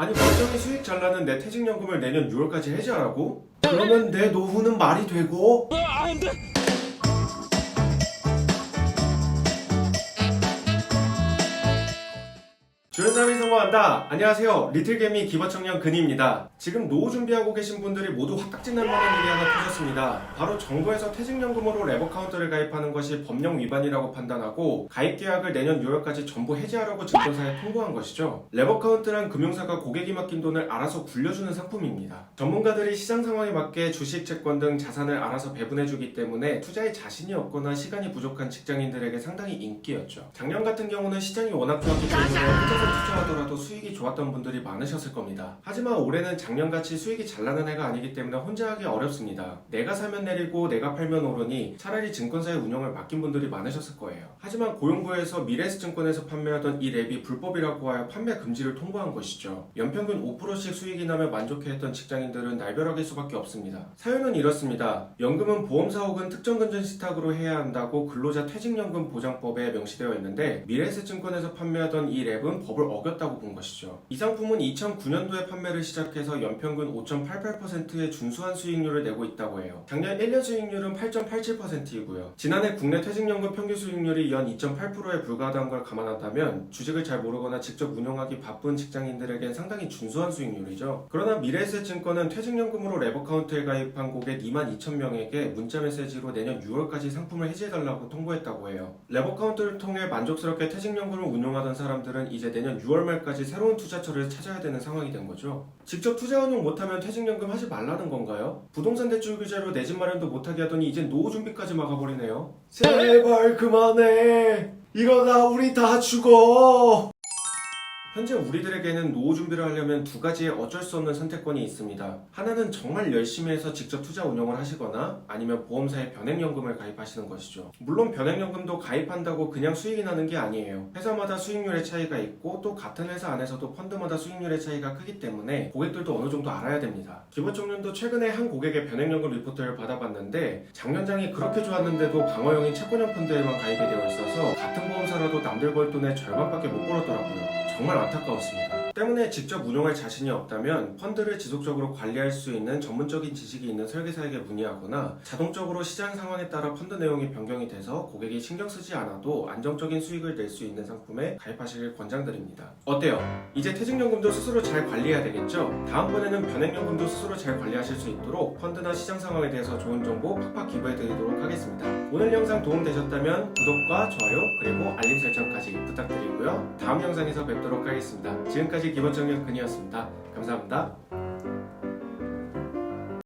아니 멀쩡히 수익 잘 나는 내 퇴직연금을 내년 6월까지 해지하라고? 그러면 내 노후는 말이 되고? 주연삼이 성공한다. 안녕하세요. 리틀개미 기버청년 근희입니다. 지금 노후 준비하고 계신 분들이 모두 화딱지 날 만한 일이 하나 터졌습니다. 바로 정부에서 퇴직연금으로 레버 카운트를 가입하는 것이 법령 위반이라고 판단하고 가입 계약을 내년 6월까지 전부 해지하라고 증권사에 통보한 것이죠. 레버 카운트란 금융사가 고객이 맡긴 돈을 알아서 굴려주는 상품입니다. 전문가들이 시장 상황에 맞게 주식, 채권 등 자산을 알아서 배분해주기 때문에 투자에 자신이 없거나 시간이 부족한 직장인들에게 상당히 인기였죠. 작년 같은 경우는 시장이 워낙 좋았기 때문에 투자하더라도 수익이 좋았던 분들이 많으셨을 겁니다. 하지만 올해는 작년같이 수익이 잘 나는 해가 아니기 때문에 혼자 하기 어렵습니다. 내가 사면 내리고 내가 팔면 오르니 차라리 증권사의 운영을 맡긴 분들이 많으셨을 거예요. 하지만 고용부에서 미래에스증권에서 판매하던 이 랩이 불법이라고 하여 판매 금지를 통보한 것이죠. 연평균 5%씩 수익이 나며 만족해했던 직장인들은 날벼락일 수밖에 없습니다. 사연은 이렇습니다. 연금은 보험사 혹은 특정 금전 시탁으로 해야 한다고 근로자 퇴직연금 보장법에 명시되어 있는데 미래에셋증권에서 판매하던 이 랩은 법을 어겼다고 본 것이죠. 이 상품은 2009년도에 판매를 시작해서 연평균 5.88%의 준수한 수익률을 내고 있다고 해요. 작년 1년 수익률은 8.87%이고요. 지난해 국내 퇴직연금 평균 수익률이 연 2.8%에 불과하다는 걸 감안한다면 주식을 잘 모르거나 직접 운용하기 바쁜 직장인들에겐 상당히 준수한 수익률이죠. 그러나 미래에셋증권은 퇴직연금으로 레버카운트에 가입한 고객 2만 2천 명에게 문자 메시지로 내년 6월까지 상품을 해지해달라고 통보했다고 해요. 레버카운트를 통해 만족스럽게 퇴직연금을 운용하던 사람들은 이제 내년 6월 말까지 새로운 투자처를 찾아야 되는 상황이 된 거죠. 직접 투자 운용 못하면 퇴직연금 하지 말라는 건가요? 부동산 대출 규제로 내 집 마련도 못하게 하더니 이젠 노후 준비까지 막아버리네요. 제발 그만해. 이러다 우리 다 죽어. 현재 우리들에게는 노후 준비를 하려면 두 가지의 어쩔 수 없는 선택권이 있습니다. 하나는 정말 열심히 해서 직접 투자 운용을 하시거나 아니면 보험사에 변액연금을 가입하시는 것이죠. 물론 변액연금도 가입한다고 그냥 수익이 나는 게 아니에요. 회사마다 수익률의 차이가 있고 또 같은 회사 안에서도 펀드마다 수익률의 차이가 크기 때문에 고객들도 어느 정도 알아야 됩니다. 기본총련도 최근에 한 고객의 변액연금 리포트를 받아봤는데 작년장이 그렇게 좋았는데도 방어형인 채권형 펀드에만 가입이 되어 있어서 같은 보험사라도 남들 벌 돈의 절반밖에 못 벌었더라고요. 정말 안타까웠습니다. 때문에 직접 운용할 자신이 없다면 펀드를 지속적으로 관리할 수 있는 전문적인 지식이 있는 설계사에게 문의하거나 자동적으로 시장 상황에 따라 펀드 내용이 변경이 돼서 고객이 신경 쓰지 않아도 안정적인 수익을 낼 수 있는 상품에 가입하시길 권장드립니다. 어때요? 이제 퇴직연금도 스스로 잘 관리해야 되겠죠? 다음번에는 변액연금도 스스로 잘 관리하실 수 있도록 펀드나 시장 상황에 대해서 좋은 정보 팍팍 기부해 드리도록 하겠습니다. 오늘 영상 도움되셨다면 구독과 좋아요 그리고 알림 설정까지 부탁드리고요. 다음 영상에서 뵙도록 하겠습니다. 지금까지 기본정력 근이었습니다. 감사합니다.